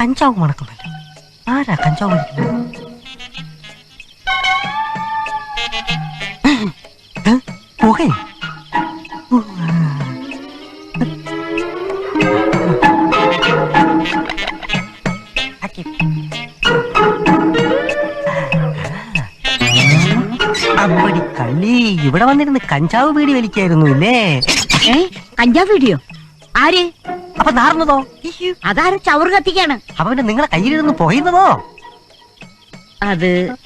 കഞ്ചാവ് മണക്കുന്നല്ലോ. ആരാ കഞ്ചാവ് വലിക്കുന്നത് ഏ? പുകയോ അമ്പടി കള്ളി. ഇവിടെ വന്നിരുന്ന് കഞ്ചാവ് പീടി വലിക്കായിരുന്നു ഇല്ലേ? ഏ? കഞ്ചാവ് പീടിയോ? ആര്? അപ്പൊ നാർന്നതോ. അതാര് ചവറ് കത്തിക്കാണ്. അപ്പൊ പിന്നെ നിങ്ങളെ കയ്യിലിരുന്ന് പോയിരുന്നതോ അത്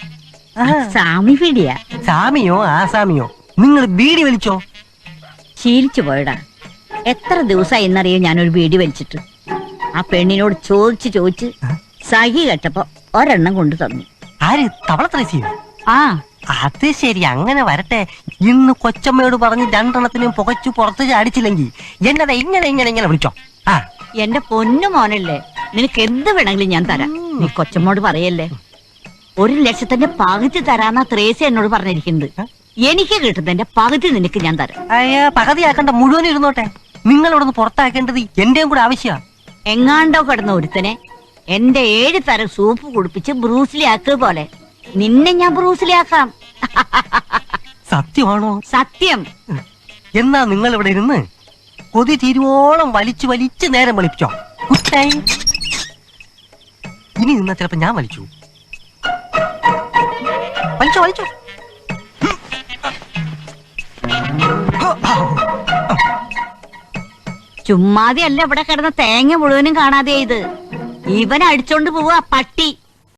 സാമി വീടിയാ സാമിയോ ആസാമിയോ നിങ്ങൾ ബീഡി വലിച്ചോ? ശീലിച്ചു പോയടാ. എത്ര ദിവസമായി എന്നറിയോ ഞാനൊരു വീടി വലിച്ചിട്ട്? ആ പെണ്ണിനോട് ചോദിച്ചു ചോദിച്ച് സഹി കേട്ടപ്പോ ഒരെണ്ണം കൊണ്ടു തന്നു. ആര്? തവളത്ര ആ അത് ശരി അങ്ങനെ വരട്ടെ. ഇന്ന് കൊച്ചമ്മയോട് പറഞ്ഞ് രണ്ടെണ്ണത്തിനും പുകച്ചു പുറത്ത് ചാടിച്ചില്ലെങ്കിൽ എന്നത് ഇങ്ങനെ ഇങ്ങനെ ഇങ്ങനെ വിളിച്ചോ? ആ. എന്റെ പൊന്നു മോനല്ലേ നിനക്ക് എന്ത് വേണമെങ്കിലും ഞാൻ തരാം. നീ കൊച്ചമ്മോട് പറയല്ലേ ഒരു ലക്ഷത്തിന്റെ പകുതി തരാന്നാ ത്രേസി എന്നോട് പറഞ്ഞിരിക്കുന്നത്. എനിക്ക് കിട്ടുന്നതിന്റെ പകുതി നിനക്ക് ഞാൻ തരാം. അയ്യ പകുതിയാക്കണ്ട മുഴുവൻ ഇരുന്നോട്ടെ. നിങ്ങളോടൊന്ന് പുറത്താക്കേണ്ടത് എന്റെയും കൂടെ ആവശ്യമാണ് എങ്ങാണ്ടോ കിടന്ന ഒരുത്തനെ എന്റെ ഏഴ് തരം സൂപ്പ് കുടിപ്പിച്ച് ബ്രൂസിലി ആക്കുക പോലെ. നിന്നെ ഞാൻ ബ്രൂസിലി ആക്കാം. സത്യമാണോ? സത്യം. എന്നാ നിങ്ങൾ ഇവിടെ ഇരുന്ന് കൊതി തീരുവോളം വലിച്ചു വലിച്ചു നേരം വലിപ്പിച്ചോ കുറ്റായി ഇനി നിന്നാ ചിലപ്പോ ഞാൻ വലിച്ചു. വലിച്ചോ വലിച്ചോ. ചുമ്മാതെ അല്ല ഇവിടെ കിടന്ന തേങ്ങ മുഴുവനും കാണാതെ ഇത്. ഇവൻ അടിച്ചോണ്ട് പോവാ പട്ടി.